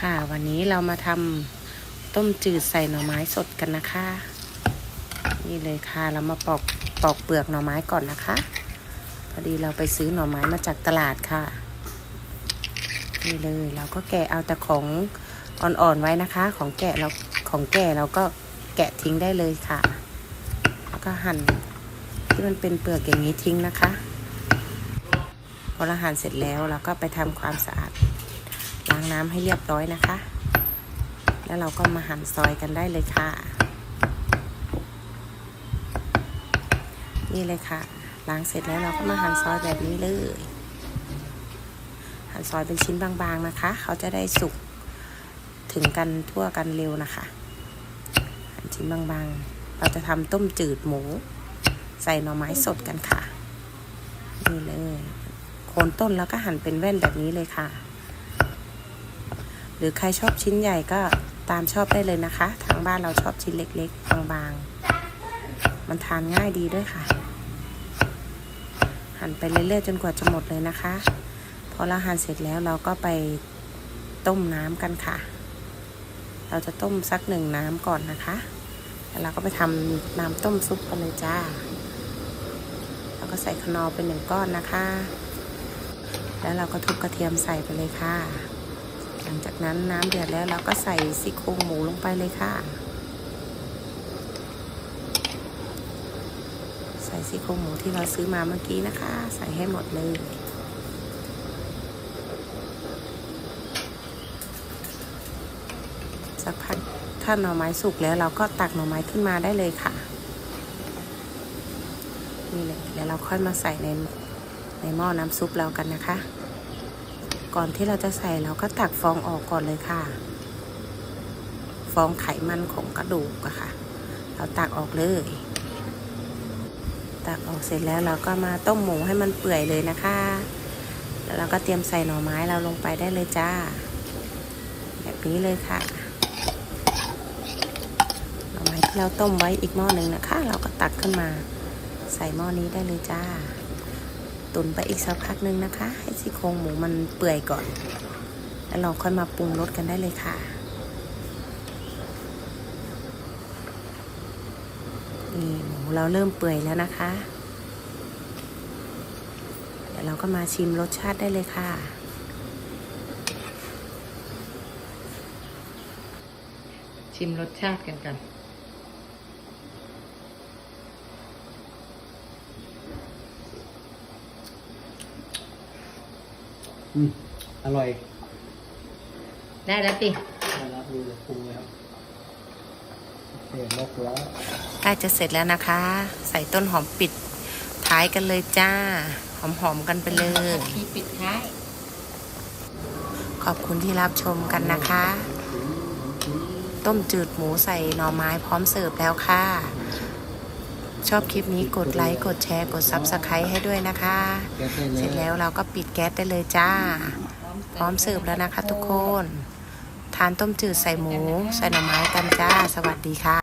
ค่ะ วันนี้เรามาทำต้มจืดใส่หน่อไม้สดกันนะคะ นี่เลยค่ะเรามาปอกปอกเปลือกหน่อไม้ก่อนนะคะ พอดีเราไปซื้อหน่อไม้มาจากตลาดค่ะ นี่เลยเราก็แกะเอาแต่ของอ่อนๆไว้นะคะ ของแกะเราของแก่เราก็แกะทิ้งได้เลยค่ะ แล้วก็หั่นที่มันเป็นเปลือกอย่างนี้ทิ้งนะคะ พอเราหั่นเสร็จแล้วเราก็ไปทำความสะอาด น้ำให้เรียบร้อยนะคะ แล้วเราก็มาหั่นซอยกันได้เลยค่ะ นี่เลยค่ะล้างเสร็จแล้วเราก็มาหั่นซอยแบบนี้เลย หั่นซอยเป็นชิ้นบางๆนะคะ เขาจะได้สุกถึงกันทั่วกันเร็วนะคะ หั่นชิ้นบางๆ เราจะทำต้มจืดหมู ใส่หน่อไม้สดกันค่ะ นี่เลยโคนต้นแล้วก็หั่นเป็นแว่นแบบนี้เลยค่ะ หรือใครชอบชิ้นใหญ่ก็ตามชอบได้เลยนะคะ ทางบ้านเราชอบชิ้นเล็กๆบางๆ มันทานง่ายดีด้วยค่ะ หั่นไปเรื่อยๆจนกว่าจะหมดเลยนะคะ พอเราหั่นเสร็จแล้วเราก็ไปต้มน้ำกันค่ะ เราจะต้มสักหนึ่งน้ำก่อนนะคะ แล้วเราก็ไปทำน้ำต้มซุปกันเลยจ้า แล้วก็ใส่ขนอเป็นหนึ่งก้อนนะคะ แล้วเราก็ทุบกระเทียมใส่ไปเลยค่ะ หลังจากนั้นน้ำเดือดแล้วเราก็ใส่ซี่โครงหมูลงไปเลยค่ะ ใส่ซี่โครงหมูที่เราซื้อมาเมื่อกี้นะคะ ใส่ให้หมดเลยสักพักถ้าหน่อไม้สุกแล้วเราก็ตักหน่อไม้ขึ้นมาได้เลยค่ะนี่เลยแล้วเราค่อยมาใส่ในในหม้อน้ำซุปเรากันนะคะ ก่อนที่เราจะใส่เราก็ตักฟองออกก่อนเลยค่ะ ฟองไขมันของกระดูกอะค่ะ เราตักออกเลย ตักออกเสร็จแล้วเราก็มาต้มหมูให้มันเปื่อยเลยนะคะ แล้วเราก็เตรียมใส่หน่อไม้เราลงไปได้เลยจ้า แบบนี้เลยค่ะหน่อไม้ที่เราต้มไว้อีกหม้อหนึ่งนะคะ เราก็ตักขึ้นมาใส่หม้อนี้ได้เลยจ้า ตุนไปอีกสักพักหนึ่งนะคะ ให้ซี่โครงหมูมันเปื่อยก่อน แล้วเราค่อยมาปรุงรสกันได้เลยค่ะ นี่หมูเราเริ่มเปื่อยแล้วนะคะ เดี๋ยวเราก็มาชิมรสชาติได้เลยค่ะชิมรสชาติกันกัน อืมอร่อยได้แล้วติได้แล้วดูเลยปรุงแล้วเสร็จแล้วแล้วใกล้จะเสร็จแล้วนะคะ ใส่ต้นหอมปิดท้ายกันเลยจ้า หอมๆกันไปเลย ทีปิดท้าย ขอบคุณที่รับชมกันนะคะ ต้มจืดหมูใส่หน่อไม้พร้อมเสิร์ฟแล้วค่ะ ชอบคลิปนี้กดไลค์กดแชร์ กด Subscribe ให้ด้วยนะคะแก๊สได้เลยเสร็จแล้วเราก็ปิดแก๊สได้เลยจ้า พร้อมเสิร์ฟแล้วนะคะทุกคน ทานต้มจืดใส่หมู ใส่หน่อไม้กันจ้า สวัสดีค่ะ